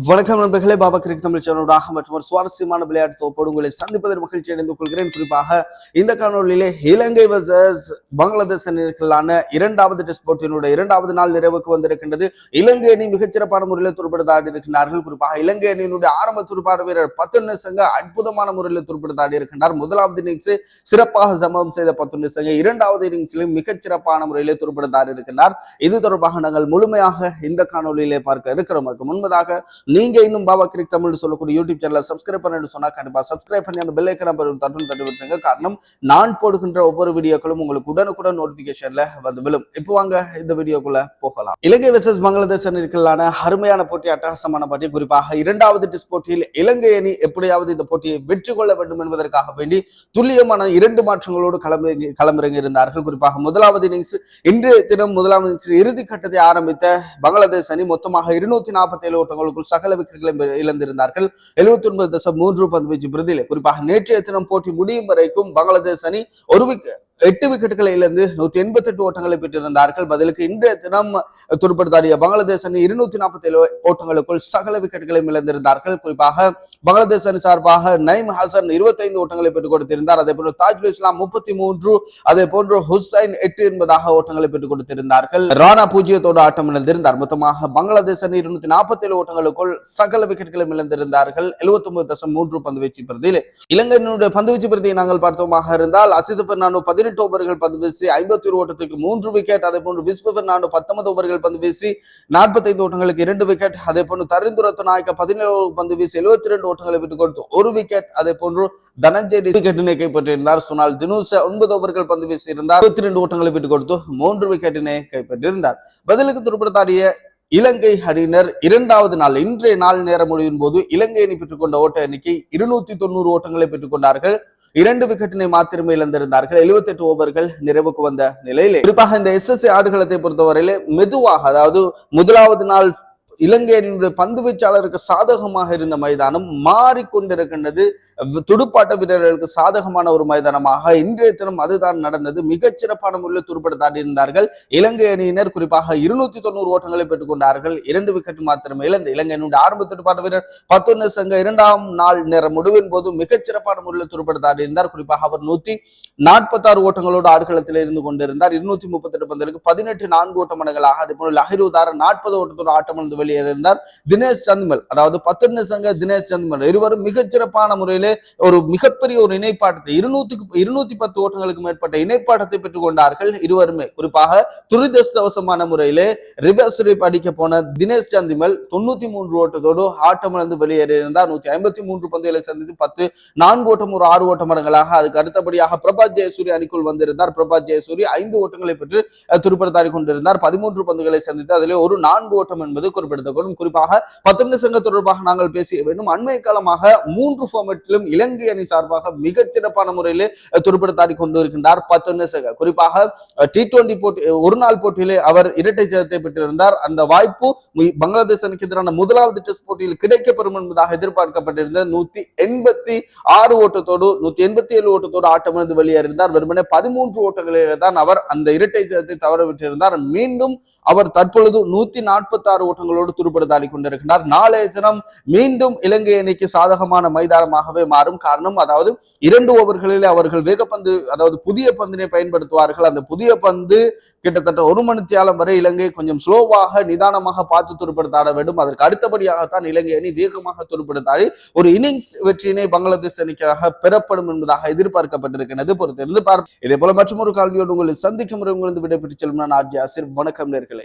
வணக்கம் நண்பர்களே பாபா கிரிக் தமிழ் சேனலாக மற்றும் ஒரு சுவாரஸ்யமான விளையாட்டு தொகுப்போடு உங்களை சந்திப்பதில் மகிழ்ச்சி அடைந்து கொள்கிறேன். குறிப்பாக இந்த காணொலியிலே இலங்கை வர்சஸ் பங்களாதேஷ் அணிகளான இரண்டாவது டெஸ்ட் போட்டியினுடைய இரண்டாவது நாள் நிறைவுக்கு வந்திருக்கின்றது. இலங்கை அணி மிகச்சிறப்பான முறையில் துருப்படுத்தாடி இருக்கின்றார்கள். குறிப்பாக இலங்கை அணியினுடைய ஆரம்ப துடுப்பாட்ட வீரர் பத்து சங்க அற்புதமான முறையில் துருப்படுத்தாடி இருக்கின்றார். முதலாவது இன்னிங்ஸ் சிறப்பாக சமம் செய்த பத்து சங்க இரண்டாவது இன்னிங்ஸிலும் மிகச்சிறப்பான முறையிலே துருப்படுத்தாடி இருக்கின்றார். இது தொடர்பாக நாங்கள் முழுமையாக இந்த காணொலியிலே பார்க்க இருக்கிறோம். முன்பதாக நீங்க இன்னும் பாபா கிரிக் தமிழ் சொல்லக்கூடிய யூடியூப் சேனலை சப்ஸ்கிரைப் பண்ணிட்டு சொன்னா கண்டிப்பா சப்ஸ்கிரைப் பண்ணி அந்த பெல் ஐக்கனை தட்டு தட்டி விட்டுருங்க. காரணம் நான் போடுகின்ற ஒவ்வொரு வீடியோக்களும் உங்களுக்கு உடனுக்குடன் நோட்டிபிகேஷன்ல வந்து விழும். இப்போ வாங்க இந்த வீடியோக்குள்ள போகலாம். இலங்கை வெர்சஸ் பங்களாதேஷ் அணிகளான அருமையான போட்டி அட்டகாசமான போட்டி. குறிப்பாக இரண்டாவது டெஸ்ட் போட்டியில் இலங்கை அணி எப்படியாவது இந்த போட்டியை வெற்றி கொள்ள வேண்டும் என்பதற்காக வேண்டி துல்லியமான இரண்டு மாற்றங்களோடு களமிறங்கி களமிறங்கி இருந்தார்கள். குறிப்பாக முதலாவது இன்னிங்ஸ் இன்றைய தினம் முதலாவது இறுதி கட்டத்தை ஆரம்பித்த பங்களாதேஷ் அணி மொத்தமாக இருநூத்தி நாற்பத்தி ஏழு ஓட்டங்களுக்குள் சகல விக்கெட்டுகளை இழந்திருந்தார்கள். எழுபத்தி ஒன்பது தசம் மூன்று பந்து வீச்சு பிரதியிலே குறிப்பாக நேற்றைய தினம் போட்டி முடியும் வரைக்கும் பங்களாதேஷ் அணி ஒரு விக்கெட் எட்டு விக்கெட்டுகளை இழந்து நூத்தி எண்பத்தி எட்டு ஓட்டங்களை பெற்றிருந்தார்கள். பதிலுக்கு இன்றைய தினம் துடுப்படுத்தாடிய பங்களாதேஷ் அணி இருநூத்தி நாற்பத்தி ஏழு ஓட்டங்களுக்குள் சகல விக்கெட்டுகளையும் இழந்திருந்தார்கள். குறிப்பாக பங்களாதேஷ் அணி சார்பாக நைம் ஹசன் இருபத்தைந்து ஓட்டங்களை பெற்றுக் கொடுத்திருந்தார். அதே போன்று தாஜுல் இஸ்லாம் முப்பத்தி மூன்று அதே போன்று ஹுசைன் எட்டு என்பதாக ஓட்டங்களை பெற்றுக் கொடுத்திருந்தார்கள். ராணா பூஜ்ஜியத்தோடு ஆட்டம் இழந்திருந்தார். மொத்தமாக பங்களாதேஷ் அணி இருநூத்தி நாற்பத்தி ஏழு ஓட்டங்களுக்குள் சகல விக்கெட்டுகளையும் இழந்திருந்தார்கள். எழுபத்தி ஒன்பது தசம் மூன்று பந்து வீச்சு பிரதியில். இலங்கையினுடைய பந்து வீச்சு பிரதியை நாங்கள் பார்த்தோமாக இருந்தால் அசித் பெர்னாண்டோ பதினெட்டு பதினெட்டு ஓவர்கள் பந்து வீசி ஐம்பத்தி ஒரு ஓட்டத்துக்கு மூன்று விக்கெட் அதே போன்று விஸ்வ பெர்னாண்டோ பத்தொன்பது ஓவர்கள் பந்து வீசி நாற்பத்தைந்து ஓட்டங்களுக்கு இரண்டு விக்கெட் அதே போன்று தரிந்துரத்து நாயக்க பதினேழு பந்து வீசி எழுபத்தி ரெண்டு ஓட்டங்களை விட்டு கொடுத்து ஒரு விக்கெட் அதே போன்று தனஞ்சய் விக்கெட்டினை கைப்பற்றியிருந்தார் சுனால் தினூச ஒன்பது ஓவர்கள் பந்து வீசி இருந்தார். இருபத்தி ரெண்டு ஓட்டங்களை விட்டு கொடுத்து மூன்று விக்கெட்டினை கைப்பற்றியிருந்தார் பதிலுக்கு துருப்படுத்தாடிய இலங்கை அணியினர் இரண்டாவது நாள் இன்றைய நாள் நேரம் முடியும் போது இலங்கை அணி பெற்றுக்கொண்ட ஓட்ட எண்ணிக்கை இருநூத்தி தொண்ணூறு ஓட்டங்களை பெற்றுக் கொண்டார்கள். இரண்டு விக்கெட்டினை மாத்திரமே இழந்திருந்தார்கள். எழுபத்தி எட்டு ஓவர்கள் நிறைவுக்கு வந்த நிலையிலே. குறிப்பாக இந்த எஸ் எஸ் ஆடுகளத்தை பொறுத்தவரையிலே மெதுவாக அதாவது முதலாவது நாள் இலங்கையின் பந்து வீச்சாளருக்கு சாதகமாக இருந்த மைதானம் மாறிக்கொண்டிருக்கின்றது. துடுப்பாட்ட வீரர்களுக்கு சாதகமான ஒரு மைதானமாக இன்றைய தினம் அதுதான் நடந்தது. மிகச்சிறப்பான முறையில் துடுப்படுத்தாடி இருந்தார்கள் இலங்கை அணியினர் குறிப்பாக இருநூத்தி தொண்ணூறு ஓட்டங்களை பெற்றுக் கொண்டார்கள். இரண்டு விக்கெட் மாத்திரமே இழந்த இலங்கையினுடைய ஆரம்ப துடுப்பாட்ட வீரர் பத்தொன்னு சங்க இரண்டாம் நாள் நேர முடிவின் போது மிகச்சிறப்பான முறையில் துடுப்படுத்தாடி இருந்தார் குறிப்பாக அவர் நூத்தி நாற்பத்தாறு ஓட்டங்களோடு ஆடுகளத்தில் இருந்து கொண்டிருந்தார். இருநூத்தி முப்பத்தி எட்டு பந்தலுக்கு பதினெட்டு நான்கு ஓட்ட மடங்களாக அதே போல லஹிருதார நாற்பது ஓட்டத்தோடு ஆட்டம் வெளியேறியிருந்தார் தினேஷ் சந்துமல் அதாவது பத்து சங்க தினேஷ் சந்துமல் இருவரும் மிகச்சிறப்பான முறையிலே ஒரு மிகப்பெரிய ஒரு இணைப்பாட்டத்தை இருநூத்தி இருநூத்தி பத்து ஓட்டங்களுக்கு மேற்பட்ட இணைப்பாட்டத்தை பெற்றுக் கொண்டார்கள் இருவருமே. குறிப்பாக துரிதஸ்தவசமான முறையிலே ரிவர்ஸ் ரிப் அடிக்க போன தினேஷ் சந்திமல் தொண்ணூத்தி மூன்று ஓட்டத்தோடு ஆட்டமிழந்து வெளியேறியிருந்தார். நூத்தி ஐம்பத்தி மூன்று பந்துகளை சந்தித்து பத்து நான்கு ஓட்டம் ஒரு ஆறு ஓட்ட மடங்களாக அதுக்கு அடுத்தபடியாக பிரபாத் ஜெயசூரி அணிக்குள் வந்திருந்தார். பிரபாத் ஜெயசூரி ஐந்து ஓட்டங்களை பெற்று துருப்படுத்தாடி கொண்டிருந்தார். பதிமூன்று பந்துகளை சந்தித்து அதிலே ஒரு நான்கு ஓட்டம் என்பது குறிப்பிட்ட குறிப்பிடத்தக்கடும் குறிப்பாக பத்தொன்பது சங்க தொடர்பாக நாங்கள் பேசிய வேண்டும். அண்மை காலமாக மூன்று ஃபார்மேட்டிலும் இலங்கை அணி சார்பாக மிகச் சிறப்பான முறையிலே துருப்படுத்தாடி கொண்டு இருக்கின்றார் பத்தொன்னு சங்க. குறிப்பாக டி டுவெண்டி போட்டி ஒரு நாள் போட்டியிலே அவர் இரட்டை ஜெயத்தை பெற்றிருந்தார். அந்த வாய்ப்பு பங்களாதேஷ் அணிக்கு எதிரான முதலாவது டெஸ்ட் போட்டியில் கிடைக்கப்பெறும் என்பதாக எதிர்பார்க்கப்பட்டிருந்த நூத்தி எண்பத்தி ஆறு ஓட்டத்தோடு நூத்தி எண்பத்தி ஏழு ஓட்டத்தோடு ஆட்டமிருந்து வெளியேறினார் வெறுமனே பதிமூன்று ஓட்டங்களிலே தான் அவர் அந்த இரட்டை ஜெயத்தை தவற விட்டிருந்தார் மீண்டும் அவர் தற்பொழுது நூத்தி நாற்பத்தி ஆறு ஓட்டங்களோடு துருப்படுத்தாடி கொண்டிருக்கிறார் நாளைய தினம் மீண்டும் இலங்கை அணிக்கு சாதகமான மைதானமாகவே மாறும் காரணம் அதாவது இரண்டு ஓவர்களில் அவர்கள் வேகப்பந்து அதாவது புதிய பந்தினை பயன்படுத்துவார்கள். அந்த புதிய பந்து கிட்டத்தட்ட ஒரு மணித்தியாலம் வரை இலங்கை கொஞ்சம் ஸ்லோவாக நிதானமாக பார்த்து துருப்படுத்தாட வேண்டும். அதற்கு அடுத்தபடியாகத்தான் இலங்கை அணி வேகமாக துருப்படுத்தாடி ஒரு இன்னிங்ஸ் வெற்றியினை பங்களாதேஷ் அணிக்காக பெறப்படும் என்பதாக எதிர்பார்க்கப்பட்டிருக்கிறது பொறுத்திருந்து பார்ப்போம். இதே போல மற்றும் ஒரு கால்வியோடு உங்களை சந்திக்கும் முறை உங்களுக்கு விடைபெற்று செல்லும் நான் ஆர்ஜி ஆசிர். வணக்கம் நேர்களை.